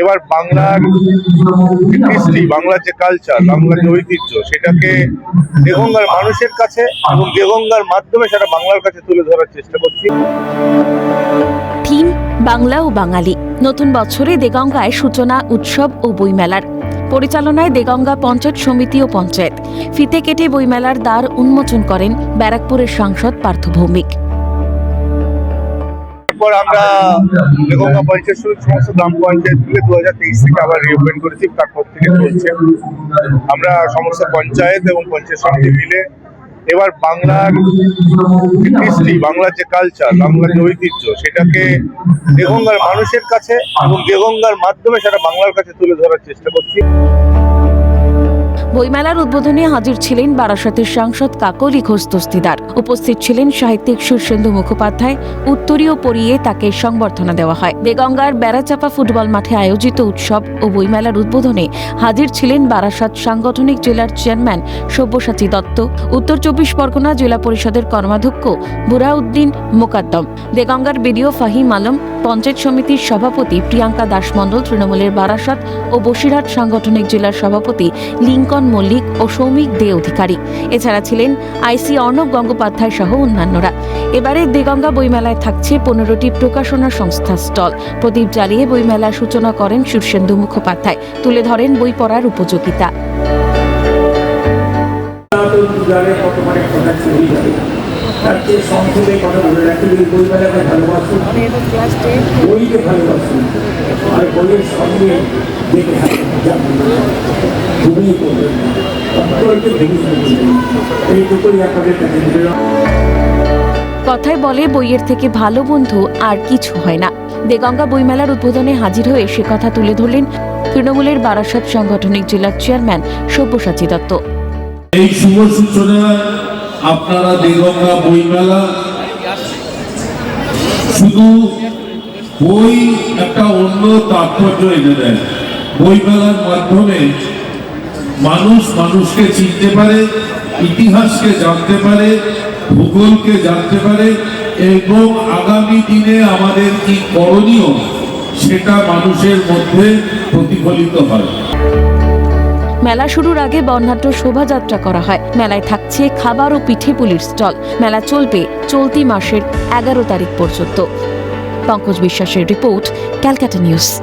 এবার বাংলার হিস্ট্রি বাংলার যে কালচার বাংলার যে ঐতিহ্য, সেটাকে দেগঙ্গার মানুষের কাছে এবং দেগঙ্গার মাধ্যমে সেটা বাংলার কাছে তুলে ধরার চেষ্টা করছি। থিম, বাংলা ও বাঙালি। নতুন বছরে দেগঙ্গায় সূচনা, উৎসব ও বইমেলার। পরিচালনায় দেগঙ্গা পঞ্চায়েত সমিতি ও পঞ্চায়েত। ফিতে কেটে বইমেলার দ্বার উন্মোচন করেন ব্যারাকপুরের সাংসদ পার্থ ভৌমিক এরপর আমরা দেগঙ্গা পঞ্চায়েত সমস্ত গ্রাম পঞ্চায়েত মিলে দু হাজার তেইশ থেকে আবার রিওপেন করেছি তারপর থেকে চলছে। আমরা সমস্ত পঞ্চায়েত এবং পঞ্চায়েত সমিতি মিলে এবার বাংলার হিস্ট্রি বাংলার যে কালচার বাংলার যে ঐতিহ্য, সেটাকে দেগঙ্গার মানুষের কাছে এবং দেগঙ্গার মাধ্যমে সেটা বাংলার কাছে তুলে ধরার চেষ্টা করছি। বইমেলার উদ্বোধনে হাজির ছিলেন বারাসতের সাংসদ কাকলি ঘোষ দস্তিদার। উপস্থিত ছিলেন সাহিত্যিক সুরসেন্দু মুখোপাধ্যায়। উত্তরীয় পরিয়ে তাকে সংবর্ধনা দেওয়া হয়। বেগঙ্গার বেড়াচাপা ফুটবল মাঠে আয়োজিত উৎসব ও বইমেলার উদ্বোধনে হাজির ছিলেন বারাসত সাংগঠনিক জেলার চেয়ারম্যান সব্যসাচী দত্ত। উত্তর চব্বিশ পরগনা জেলা পরিষদের কর্মাধ্যক্ষ বুরাউদ্দিন মোকাদ্দম। দেগঙ্গার বিডিও ফাহিম আলম পঞ্চায়েত সমিতির সভাপতি প্রিয়াঙ্কা দাস মণ্ডল তৃণমূলের বারাসত ও বসিরহাট সাংগঠনিক জেলার সভাপতি লিঙ্কন মল্লিক ও সৌমিক দে অধিকারী। এছাড়া ছিলেন আইসি অর্ণব গঙ্গোপাধ্যায় সহ অন্যান্যরা। এবারে দেগঙ্গা বইমেলায় থাকছে পনেরোটি প্রকাশনা সংস্থা স্টল। প্রদীপ জ্বালিয়ে বইমেলার সূচনা করেন শীর্ষেন্দু মুখোপাধ্যায়। তুলে ধরেন বই পড়ার উপযোগিতা। সংক্ষেপে কথা বলে রাখি এই বইমেলাকে ভালোবাসুন বইকে ভালোবাসুন আর বইয়ের সঙ্গে দেখে ঘুমিয়ে পড়বেন অন্তরকে এইটুকুই আপনাদের কাছে কথায় বলে বইয়ের থেকে ভালো বন্ধু আর কিছু হয় না। দেগঙ্গা বইমেলার উদ্বোধনে হাজির হয়ে সে কথা তুলে ধরলেন তৃণমূলের বারাসত সাংগঠনিক জেলার চেয়ারম্যান সব্যসাচী দত্ত। এই শুভ সূচনায় আপনারা দেগঙ্গা বইমেলা শুধু বই একটা অন্য তাৎপর্য এনে দেয়। বইমেলার মাধ্যমে মানুষ মানুষকে চিনতে পারে, ইতিহাসকে জানতে পারে, ভূগোলকে জানতে পারে এবং আগামী দিনে আমাদের কি করণীয় সেটা মানুষের মধ্যে প্রতিফলিত হয়। মেলা শুরুর আগে বর্ণাঢ্য শোভাযাত্রা করা হয়। মেলায় থাকছে খাবার ও পিঠে পুলির স্টল। মেলা চলবে চলতি মাসের এগারো তারিখ পর্যন্ত। পঙ্কজ বিশ্বাসের রিপোর্ট, ক্যালকাটা নিউজ।